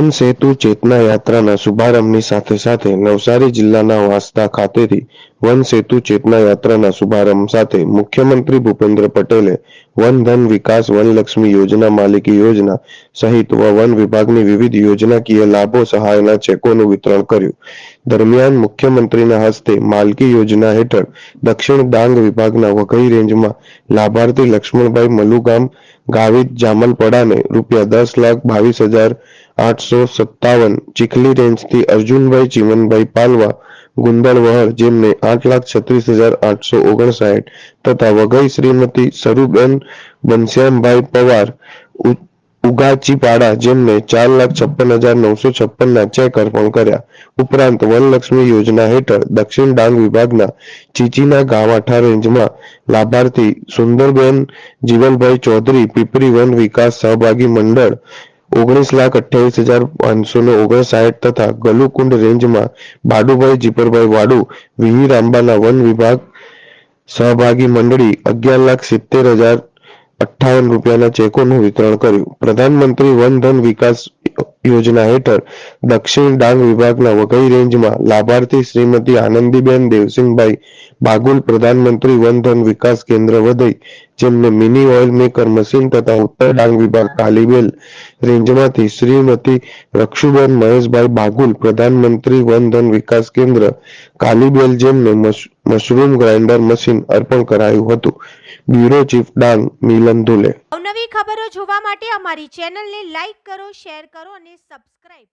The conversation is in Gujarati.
વન સેતુ ચેતના યાત્રાના શુભારંભની સાથે સાથે નવસારી જિલ્લાના વાંસદા ખાતેથી વન સેતુ ચેતના યાત્રાના શુભારંભ સાથે મુખ્યમંત્રી ભૂપેન્દ્ર પટેલે વન ધન વિકાસ વનલક્ષ્મી યોજના માલિકી યોજના સહિત વન વિભાગની વિવિધ યોજનાકીય લાભો સહાયના ચેકોનું વિતરણ કર્યું. દરમિયાન મુખ્યમંત્રીના હસ્તે માલકી યોજના હેઠળ દક્ષિણ ડાંગ વિભાગના વઘઈ રેન્જમાં લાભાર્થી લક્ષ્મણભાઈ મલુગામ, ગાવિત જામલપડાને રૂપિયા દસ લાખ બાવીસ હજાર આઠસો સત્તાવન ચીખલી રેન્જથી અર્જુનભાઈ, ચીમનભાઈ પાલવા ગુંદળવહર જેમને આઠ લાખ છત્રીસ હજાર આઠસો ઓગણસાઠ તથા વઘઈ શ્રીમતી સરુબેન બનશ્યામભાઈ પવાર ઉગાચીપાડા જેમને ચાર લાખ છપ્પન હજાર નવસો છપ્પનના ચેક અર્પણ કર્યા. ઉપરાંત વનલક્ષ્મી યોજના હેઠળ દક્ષિણ ડાંગ વિભાગના ચીચીના ગાવાઠા રેન્જમાં લાભાર્થી સુંદરબેન જીવનભાઈ ચૌધરી, પીપરી વન વિકાસ સહભાગી મંડળ ઓગણીસ લાખ અઠ્યાવીસ હજાર પાંચસો ને ઓગણસાઠ તથા ગલુકુંડ રેન્જમાં બાડુભાઈ, જીપરભાઈ વાડુ વિહીર આંબાના વન વિભાગ સહભાગી મંડળી અગિયાર લાખ સિત્તેર હજાર અઠ્ઠાવન રૂપિયાના ચેકોનું વિતરણ કર્યું. પ્રધાનમંત્રી વન ધન વિકાસ યોજના હેઠળ દક્ષિણ ડાંગ વિભાગના વઘઈ રેન્જમાં લાભાર્થી શ્રીમતી આનંદીબેન દેવસિંહભાઈ બાગુલ પ્રધાનમંત્રી વન ધન વિકાસ કેન્દ્ર વધઈ જેમને મિની ઓઇલ મેકર મશીન તથા ઉત્તર ડાંગ વિભાગ કાલીબેલ રેન્જમાંથી શ્રીમતી રક્ષુબેન મહેશભાઈ બાગુલ પ્રધાનમંત્રી વન ધન વિકાસ કેન્દ્ર કાલીબેલ જેમને મશરૂમ ગ્રાઇન્ડર મશીન અર્પણ કરાયું હતું. Bureau chief Dang Milan Dhule. અવનવી ખબરો જોવા માટે અમારી ચેનલને લાઈક કરો, શેર કરો અને સબસ્ક્રાઇબ